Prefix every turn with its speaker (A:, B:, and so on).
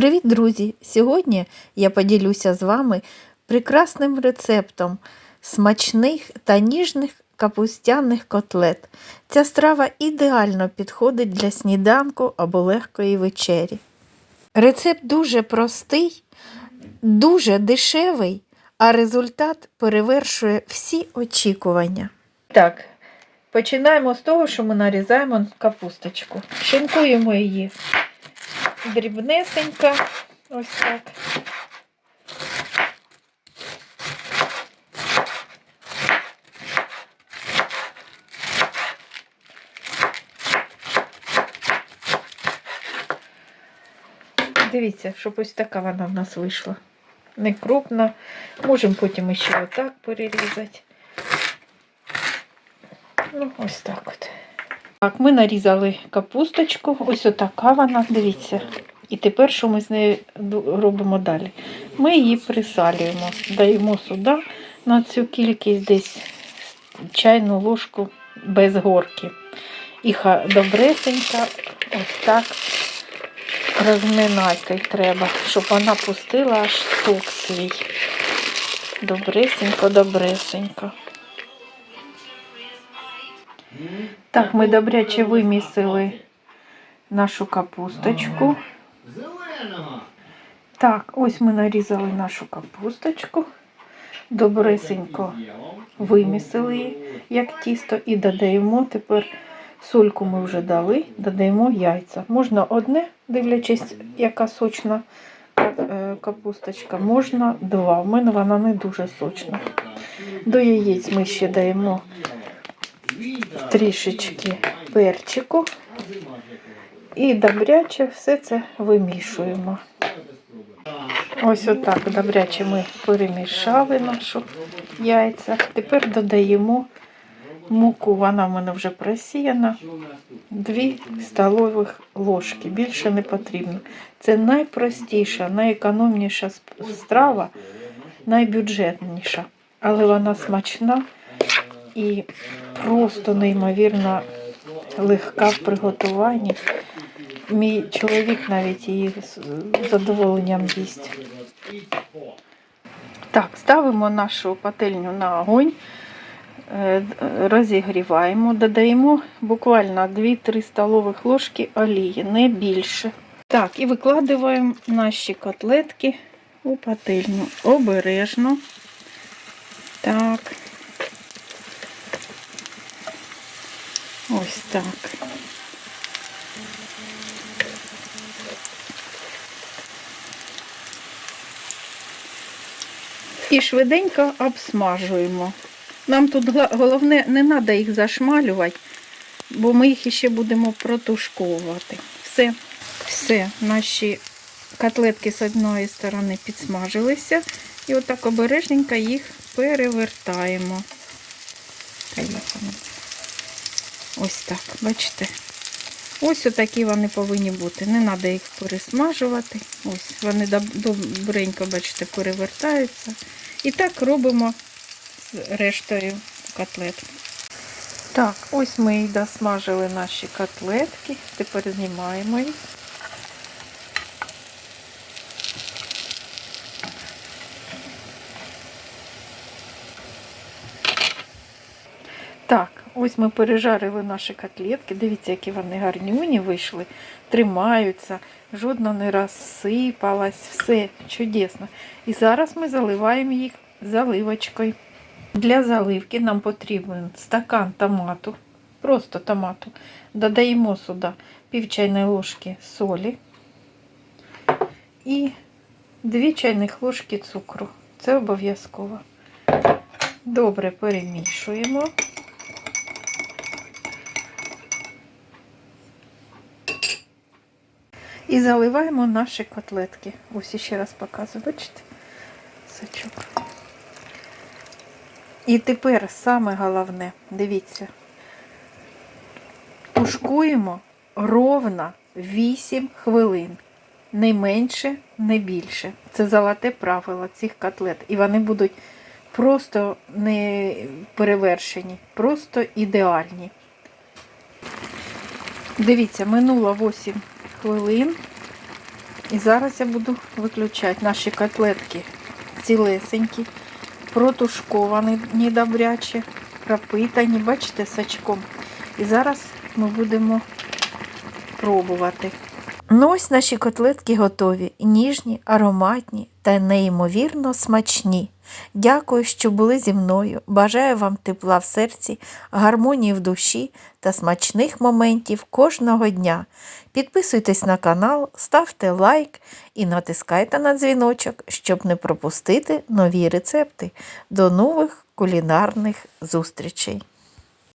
A: Привіт, друзі! Сьогодні я поділюся з вами прекрасним рецептом смачних та ніжних капустяних котлет. Ця страва ідеально підходить для сніданку або легкої вечері. Рецепт дуже простий, дуже дешевий, а результат перевершує всі очікування. Так, починаємо з того, що ми нарізаємо капусточку. Шинкуємо її дрібнесенько, ось так. Дивіться, щоб ось така вона в нас вийшла. Не крупна. Можемо потім ще отак перерізати. Ну, ось так от. Так, ми нарізали капусточку. Ось отака вона, дивіться. І тепер що ми з нею робимо далі? Ми її присалюємо, даємо сюди на цю кількість десь чайну ложку без горки. І добресенько ось так розминати треба, щоб вона пустила аж сок свій. Добресенько, добресенько. Так, ми добряче вимісили нашу капусточку. Так, ось ми нарізали нашу капусточку. Добресенько вимісили її, як тісто, і додаємо тепер сольку ми вже дали, додаємо яйця. Можна одне, дивлячись, яка сочна е, капусточка, можна два. У мене вона не дуже сочна. До яєць ми ще даємо трішечки перчику і добряче все це вимішуємо. Ось отак добряче ми перемішали нашу яйця. Тепер додаємо муку, вона в мене вже просіяна. Дві столових ложки. Більше не потрібно. Це найпростіша, найекономніша страва, найбюджетніша. Але вона смачна і просто неймовірно легка в приготуванні. Мій чоловік навіть її з задоволенням їсть. Так, ставимо нашу пательню на огонь, е, розігріваємо, додаємо буквально 2-3 столових ложки олії, не більше. Так, і викладаємо наші котлетки у пательню обережно. Так. Ось так. І швиденько обсмажуємо. Нам тут головне, не треба їх зашмалювати, бо ми їх ще будемо протушковувати. Все, все, наші котлетки з одної сторони підсмажилися. І отак обережненько їх перевертаємо. Ось так, бачите? Ось отакі вони повинні бути. Не треба їх пересмажувати. Ось вони добренько, бачите, перевертаються. І так робимо з рештою котлет. Так, ось ми і досмажили наші котлетки. Тепер знімаємо їх. Так, ось ми пережарили наші котлетки. Дивіться, які вони гарнюні вийшли, тримаються, жодна не розсипалась, все чудесно. І зараз ми заливаємо їх заливочкою. Для заливки нам потрібен стакан томату, просто томату. Додаємо сюди пів чайної ложки солі і 2 чайних ложки цукру. Це обов'язково. Добре перемішуємо. І заливаємо наші котлетки. Ось ще раз показую, бачите? Сачок. І тепер саме головне, дивіться, тушкуємо ровно 8 хвилин. Не менше, не більше. Це золоте правило цих котлет. І вони будуть просто не перевершені, просто ідеальні. Дивіться, минуло 8 хвилин. І зараз я буду виключати наші котлетки цілесенькі, протушковані недобряче, пропитані, бачите, сачком. І зараз ми будемо пробувати. Ну ось наші котлетки готові, ніжні, ароматні та неймовірно смачні. Дякую, що були зі мною. Бажаю вам тепла в серці, гармонії в душі та смачних моментів кожного дня. Підписуйтесь на канал, ставте лайк і натискайте на дзвіночок, щоб не пропустити нові рецепти. До нових кулінарних зустрічей!